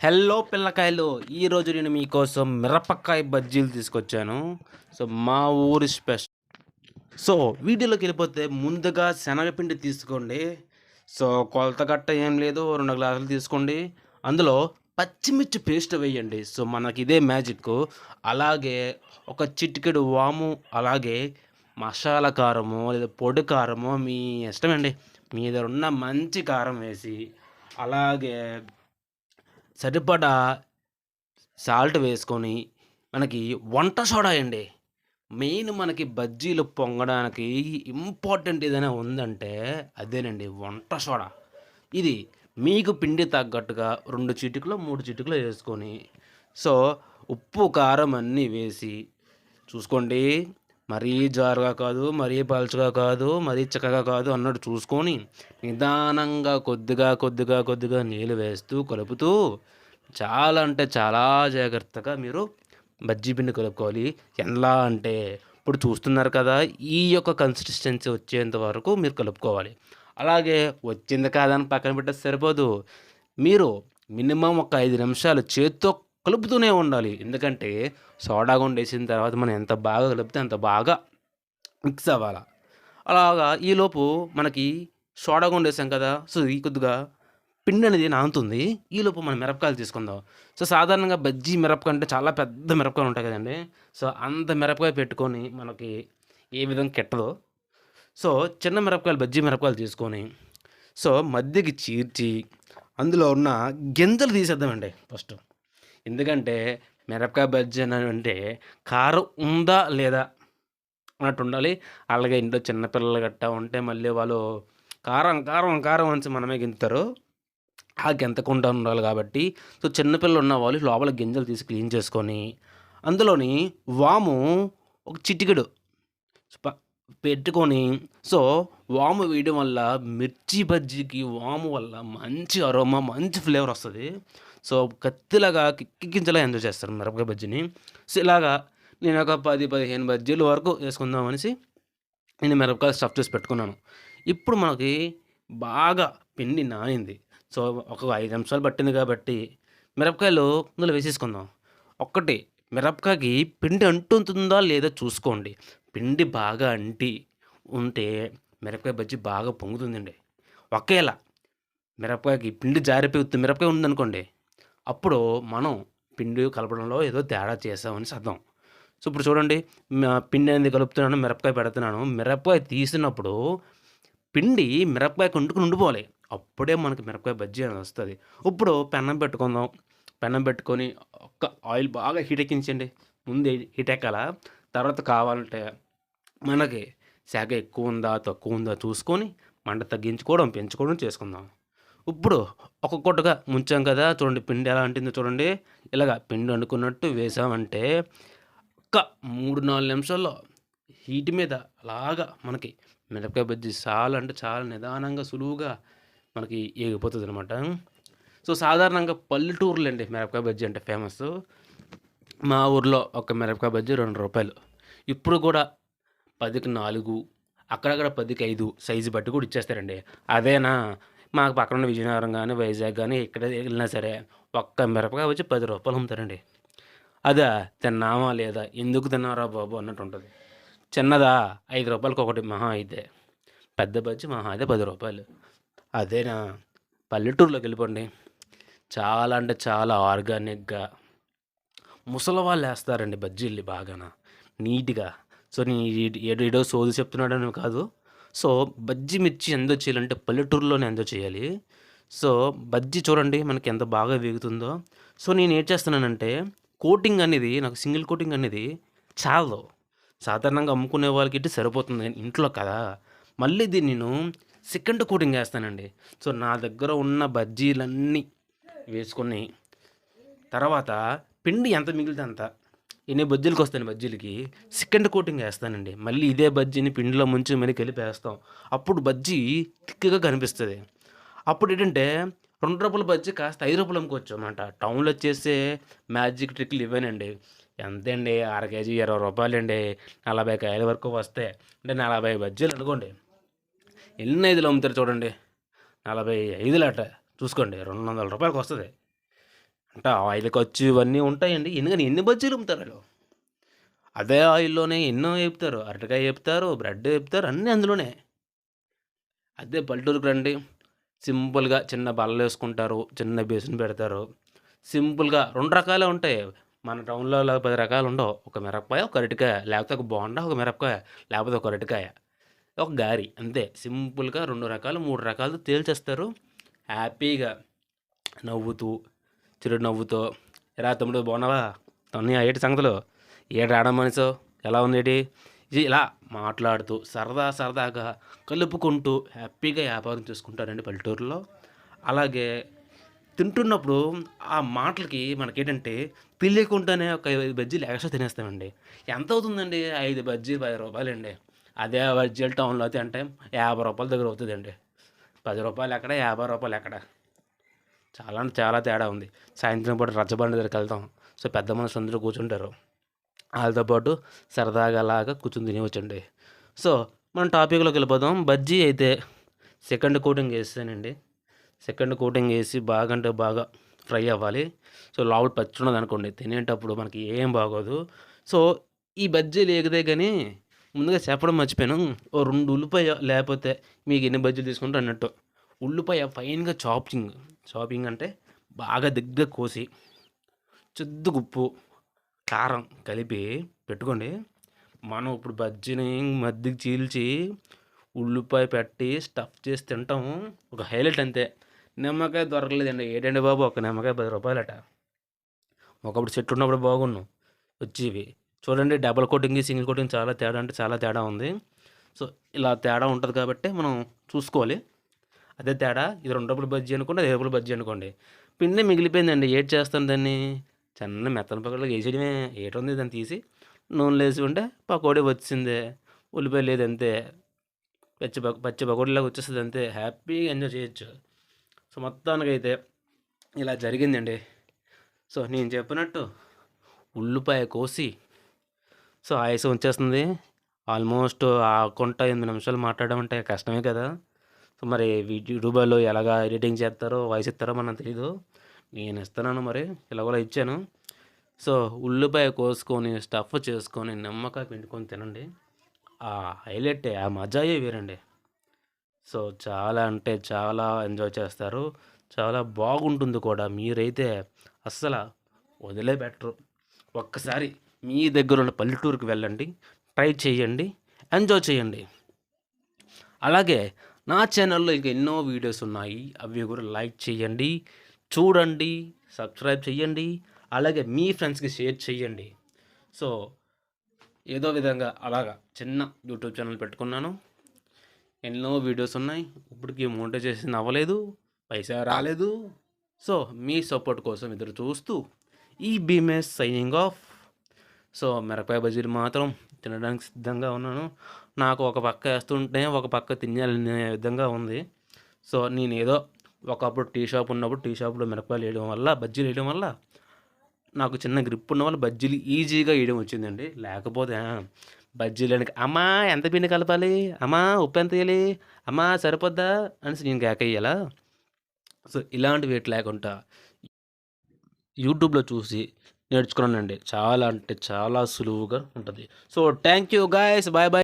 Hello పిల్లకాయలు ఈరోజు నేను మీకోసం మిరపకాయ బజ్జీలు తీసుకొచ్చాను. సో మా ఊరి స్పెషల్ సో వీడియోలోకి వెళ్ళిపోతే ముందుగా శనగపిండి తీసుకోండి. సో కొలత గట్ట ఏం లేదు రెండు గ్లాసులు తీసుకోండి. అందులో పచ్చిమిర్చి పేస్ట్ వేయండి. సో మనకి ఇదే మ్యాజిక్. అలాగే ఒక చిటికెడు వాము అలాగే మసాలా కారము లేదా పొడి కారము మీ ఇష్టమండి మీ దగ్గర ఉన్న మంచి కారం వేసి అలాగే సరిపడా సాల్ట్ వేసుకొని మనకి వంట సోడా అండి. మెయిన్ మనకి బజ్జీలు పొంగడానికి ఇంపార్టెంట్ ఏదైనా ఉందంటే అదేనండి వంట సోడా. ఇది మీకు పిండి తగ్గట్టుగా రెండు చిటికలు మూడు చిటికలు వేసుకొని సో ఉప్పు కారం అన్నీ వేసి చూసుకోండి. మరీ జారుగా కాదు మరీ పలుచగా కాదు మరీ చక్కగా కాదు అన్నట్టు చూసుకొని నిదానంగా కొద్దిగా కొద్దిగా కొద్దిగా నీళ్ళు వేస్తూ కలుపుతూ చాలా అంటే చాలా జాగ్రత్తగా మీరు బజ్జీ పిండి కలుపుకోవాలి. ఎలా అంటే ఇప్పుడు చూస్తున్నారు కదా ఈ యొక్క కన్సిస్టెన్సీ వచ్చేంత వరకు మీరు కలుపుకోవాలి. అలాగే వచ్చింది కాదని పక్కన పెట్టే సరిపోదు. మీరు మినిమం ఒక ఐదు నిమిషాలు చేత్తో కలుపుతూనే ఉండాలి. ఎందుకంటే సోడా గుండు వేసిన తర్వాత మనం ఎంత బాగా కలిపితే అంత బాగా మిక్స్ అవ్వాలి. అలాగా ఈలోపు మనకి సోడా గుండు వేసాం కదా సో ఈ కొద్దిగా పిండి అనేది నానుతుంది. ఈలోపు మనం మిరపకాయలు తీసుకుందాం. సో సాధారణంగా బజ్జీ మిరపకాయ అంటే చాలా పెద్ద మిరపకాయలు ఉంటాయి కదండి. సో అంత మిరపకాయ పెట్టుకొని మనకి ఏ విధంగా కెట్టదో సో చిన్న మిరపకాయలు బజ్జీ మిరపకాయలు తీసుకొని సో మధ్యకి చీర్చి అందులో ఉన్న గింజలు తీసేద్దామండి ఫస్ట్. ఎందుకంటే మిరపకాయ బజ్జీ అని అంటే కారం ఉందా లేదా అన్నట్టు ఉండాలి. అలాగే ఇంట్లో చిన్నపిల్లలు గట్టా ఉంటే మళ్ళీ వాళ్ళు కారం కారం కారం అని మనమే గింతారు ఆ గెంతకుండా ఉండాలి కాబట్టి. సో చిన్నపిల్లలు ఉన్న వాళ్ళు లోపల గింజలు తీసి క్లీన్ చేసుకొని అందులోని వాము ఒక చిటికెడు. పెట్టుకొని సో వాము వేయడం వల్ల మిర్చి బజ్జీకి వాము వల్ల మంచి అరోమా మంచి ఫ్లేవర్ వస్తుంది. సో కత్తిలాగా కిక్కించలా ఎంజాయ్ చేస్తారు మిరపకాయ బజ్జీని? సో ఇలాగా నేను ఒక పది పదిహేను బజ్జీల వరకు వేసుకుందాం అనేసి నేను మిరపకాయ స్టఫ్ చేసి పెట్టుకున్నాను. ఇప్పుడు మనకి బాగా పిండి నానింది. సో ఒక ఐదు నిమిషాలు పట్టింది కాబట్టి మిరపకాయలు ఇందులో వేసేసుకుందాం. ఒక్కటి మిరపకాయకి పిండి అంటుంటుందా లేదా చూసుకోండి. పిండి బాగా అంటి ఉంటే మిరపకాయ బజ్జీ బాగా పొంగుతుందండి. ఒకేలా మిరపకాయకి పిండి జారిపోయి మిరపకాయ ఉందనుకోండి అప్పుడు మనం పిండి కలపడంలో ఏదో తేడా చేసామని అర్థం. సో ఇప్పుడు చూడండి పిండి అనేది కలుపుతున్నాను మిరపకాయ పెడుతున్నాను. మిరపకాయ తీసినప్పుడు పిండి మిరపకాయ కొంటుకుని ఉండిపోవాలి. అప్పుడే మనకి మిరపకాయ బజ్జీ అనేది వస్తుంది. ఇప్పుడు పెన్నం పెట్టుకుందాం. పెనం పెట్టుకొని ఒక్క ఆయిల్ బాగా హీట్ ఎక్కించండి. ముందు హీట్ ఎక్కాల? తర్వాత కావాలంటే మనకి శాఖ ఎక్కువ ఉందా తక్కువ ఉందా చూసుకొని మంట తగ్గించుకోవడం పెంచుకోవడం చేసుకుందాం. ఇప్పుడు ఒక్కొక్కటిగా ముంచాం కదా చూడండి పిండి ఎలా అంటుందో చూడండి. ఇలాగ పిండి వండుకున్నట్టు వేసామంటే ఒక్క మూడు నాలుగు నిమిషాల్లో హీట్ మీద అలాగా మనకి మిరపకాయ బజ్జీ చాలా అంటే చాలా నిదానంగా సులువుగా మనకి ఏగిపోతుంది అనమాట సో సాధారణంగా పల్లెటూర్లు అండి మిరపకాయ బజ్జీ అంటే ఫేమస్ మా ఊర్లో ఒక మిరపకాయ బజ్జీ రెండు రూపాయలు. ఇప్పుడు కూడా పదికి నాలుగు అక్కడక్కడ పదికి ఐదు సైజు బట్టి కూడా ఇచ్చేస్తారండి. అదేనా? మాకు పక్కన ఉన్న విజయనగరం కానీ వైజాగ్ కానీ ఎక్కడ వెళ్ళినా సరే ఒక్క మిరపకాయ వచ్చి పది రూపాయలు అమ్ముతారండి. అదా తిన్నామా లేదా? ఎందుకు తిన్నారా బాబు అన్నట్టు ఉంటుంది. చిన్నదా? ఐదు రూపాయలకి ఒకటి మహా అయితే. పెద్ద బజ్జి మహా అయితే పది రూపాయలు. అదేనా? పల్లెటూరులోకి వెళ్ళిపోండి. చాలా అంటే చాలా ఆర్గానిక్గా ముసలి వాళ్ళు వేస్తారండి బజ్జీలు బాగాన నీట్గా. సో నీ ఏడో ఏడో సోది చెప్తున్నాడని కాదు. సో బజ్జీ మిర్చి ఎంతో చేయాలంటే పల్లెటూరులోనే ఎంతో చేయాలి? సో బజ్జీ చూడండి మనకి ఎంత బాగా వేగుతుందో. సో నేను ఏం చేస్తున్నానంటే కోటింగ్ అనేది నాకు సింగిల్ కోటింగ్ అనేది చాలదు. సాధారణంగా అమ్ముకునే వాళ్ళకి ఇటు సరిపోతుంది ఇంట్లో కదా. మళ్ళీ దీన్ని నేను సెకండ్ కోటింగ్ వేస్తానండి. సో నా దగ్గర ఉన్న బజ్జీలన్నీ వేసుకుని తర్వాత పిండి ఎంత మిగిలితే అంత. ఎన్ని బజ్జీలకు వస్తాను బజ్జీలకి. సెకండ్ కోటింగ్ వేస్తానండి. మళ్ళీ ఇదే బజ్జీని పిండిలో ముంచి మరీ కలిపి వేస్తాం. అప్పుడు బజ్జీ తిక్కగా కనిపిస్తుంది. అప్పుడు ఏంటంటే రెండు రూపాయల బజ్జీ కాస్త ఐదు రూపాయలు అమ్ముకోవచ్చు అనమాట టౌన్లో చేసే మ్యాజిక్ ట్రిక్లు ఇవేనండి ఎంతండి? అర కేజీ ఇరవై రూపాయలు అండి నలభై కాయల వరకు వస్తాయి. అంటే నలభై బజ్జీలు అనుకోండి. ఎన్ని ఐదులు అమ్ముతారు చూడండి? నలభై ఐదులు చూసుకోండి రెండు వందల రూపాయలకు వస్తుంది అంటే ఆయిల్ ఖర్చు ఇవన్నీ ఉంటాయండి. ఎందుకని? ఎన్ని బజ్జీలు అమ్ముతారు వాళ్ళు? అదే ఆయిల్లోనే ఎన్నో వేపుతారు అరటికాయ వేపుతారు బ్రెడ్ వేపుతారు అన్నీ అందులోనే. అదే పల్లెటూరుకి రండి. సింపుల్గా చిన్న బల్లలు వేసుకుంటారు చిన్న బేసిన్ పెడతారు. సింపుల్గా రెండు రకాలే ఉంటాయి. మన టౌన్లో పది రకాలు ఉండవు. ఒక మిరపకాయ ఒక అరటికాయ లేకపోతే ఒక బోండా ఒక మిరపకాయ లేకపోతే ఒక అరటికాయ. ఒక గారి అంతే. సింపుల్గా రెండు రకాలు మూడు రకాలు తేల్చేస్తారు. హ్యాపీగా నవ్వుతూ చిరునవ్వుతో ఎరా తమ్ముడు బాగున్నావా? తన్ని ఏటి సంగతులు? ఏడు రావడం మనిషో ఎలా ఉంది ఇలా మాట్లాడుతూ సరదా సరదాగా కలుపుకుంటూ హ్యాపీగా వ్యాపారం చేసుకుంటారండి పల్లెటూరులో. అలాగే తింటున్నప్పుడు ఆ మాటలకి మనకేంటంటే తెలియకుండానే ఒక ఐదు బజ్జీలు ఎక్స్ట్రా తినేస్తామండి. ఎంత అవుతుందండి? ఐదు బజ్జీలు పది రూపాయలండి. అదే బజ్జీలు టౌన్లో అయితే అంటే యాభై రూపాయల దగ్గర అవుతుందండి. పది రూపాయలు ఎక్కడ యాభై రూపాయలు ఎక్కడ? చాలా అంటే చాలా తేడా ఉంది. సాయంత్రం పూట రచ్చబండ దగ్గరికి వెళ్తాం. సో పెద్ద మనుషులు అందరూ కూర్చుంటారు. వాళ్ళతో పాటు సరదాగా అలాగా కూర్చుని తినేవచ్చండి సో మనం టాపిక్లోకి వెళ్ళిపోదాం. బజ్జీ అయితే సెకండ్ కోటింగ్ వేసానండి సెకండ్ కోటింగ్ వేసి బాగా అంటే బాగా ఫ్రై అవ్వాలి. సో లోపల పచ్చి ఉన్నది అనుకోండి తినేటప్పుడు మనకి ఏం బాగోదు. సో ఈ బజ్జీలు ఎగితే కానీ ముందుగా చెప్పడం మర్చిపోయాను. ఓ రెండు ఉల్లిపాయ లేకపోతే మీకు ఎన్ని బజ్జీలు తీసుకుంటారు అన్నట్టు. ఉల్లిపాయ ఫైన్గా చాపింగ్ చాపింగ్ అంటే బాగా దగ్గర కోసి చుద్దు ఉప్పు కారం కలిపి పెట్టుకోండి. మనం ఇప్పుడు బజ్జీని మధ్యకి చీల్చి ఉల్లిపాయ పెట్టి స్టఫ్ చేసి తింటాం. ఒక హైలైట్ అంతే. నిమ్మకాయ దొరకలేదండి. ఏంటండి బాబు? ఒక నిమ్మకాయ పది రూపాయలట. ఒకప్పుడు చెట్టు ఉన్నప్పుడు బాగున్నాం. వచ్చేవి. చూడండి డబల్ కోటింగ్ సింగిల్ కోటింగ్ చాలా తేడా అంటే చాలా తేడా ఉంది. సో ఇలా తేడా ఉంటుంది కాబట్టి మనం చూసుకోవాలి. అదే తేడా ఇది రెండు రూపాయల బజ్జీ అనుకోండి ఐదు రూపాయల బజ్జీ అనుకోండి. పిండి మిగిలిపోయిందండి ఏటి చేస్తాను దాన్ని? చిన్న మెత్తన పక్కన వేసేయడమే ఏటుంది ఉంది దాన్ని తీసి నూనెలో వేసి ఉంటే పకోడీ వచ్చిందే. ఉల్లిపాయ లేదు అంతే పచ్చి ప పచ్చి పకోడీలాగా వచ్చేస్తుంది అంతే. హ్యాపీగా ఎంజాయ్ చేయొచ్చు. సో మొత్తానికైతే ఇలా జరిగిందండి. సో నేను చెప్పినట్టు ఉల్లిపాయ కోసి సో ఆయాసం వచ్చేస్తుంది. ఆల్మోస్ట్ ఆ కొంట ఎనిమిది నిమిషాలు మాట్లాడడం అంటే కష్టమే కదా. సో మరి యూట్యూబ్లో ఎలాగా ఎడిటింగ్ చేస్తారో వాయిస్ ఇస్తారో మనకు తెలీదు. నేను ఇస్తున్నాను మరి ఇలా కూడా ఇచ్చాను. సో ఉల్లిపాయ కోసుకొని స్టఫ్ చేసుకొని నిమ్మకాయ పిండుకొని తినండి. ఆ హైలైట్ ఆ మజాయే వేరండి. సో చాలా అంటే చాలా ఎంజాయ్ చేస్తారు. చాలా బాగుంటుంది కూడా. మీరైతే అస్సలు వదిలేపెట్టరు ఒక్కసారి మీ దగ్గర ఉన్న పల్లెటూరుకి వెళ్ళండి ట్రై చేయండి ఎంజాయ్ చేయండి. అలాగే నా ఛానల్లో ఇంకా ఎన్నో వీడియోస్ ఉన్నాయి అవి కూడా లైక్ చేయండి చూడండి సబ్స్క్రైబ్ చేయండి అలాగే మీ ఫ్రెండ్స్కి షేర్ చేయండి. సో ఏదో విధంగా అలాగా చిన్న యూట్యూబ్ ఛానల్ పెట్టుకున్నాను. ఎన్నో వీడియోస్ ఉన్నాయి ఇప్పటికి మోనిటైజేషన్ అవ్వలేదు పైసా రాలేదు. సో మీ సపోర్ట్ కోసం ఎదురు చూస్తూ ఈ బీమెస్ సైనింగ్ ఆఫ్. సో మిరపకాయ బజ్జీలు మాత్రం తినడానికి సిద్ధంగా ఉన్నాను. నాకు ఒక పక్క వేస్తుంటే ఒక పక్క తినాలనే విధంగా ఉంది. సో నేను ఏదో ఒకప్పుడు టీ షాప్ ఉన్నప్పుడు టీ షాప్లో మిరపకాయలు వేయడం వల్ల బజ్జీలు వేయడం వల్ల నాకు చిన్న గ్రిప్ ఉన్న వల్ల బజ్జీలు ఈజీగా వేయడం వచ్చిందండి. లేకపోతే బజ్జీలు అమ్మా ఎంత పిండి కలపాలి? అమ్మా ఉప్పు ఎంత వేయాలి? అమ్మా సరిపోద్దా? అనేసి నేను కేకయ్యాలా సో ఇలాంటి వేట్ లేకుండా యూట్యూబ్లో చూసి నేర్చుకున్నానండి. చాలా అంటే చాలా సులువుగా ఉంటుంది. So thank you guys bye bye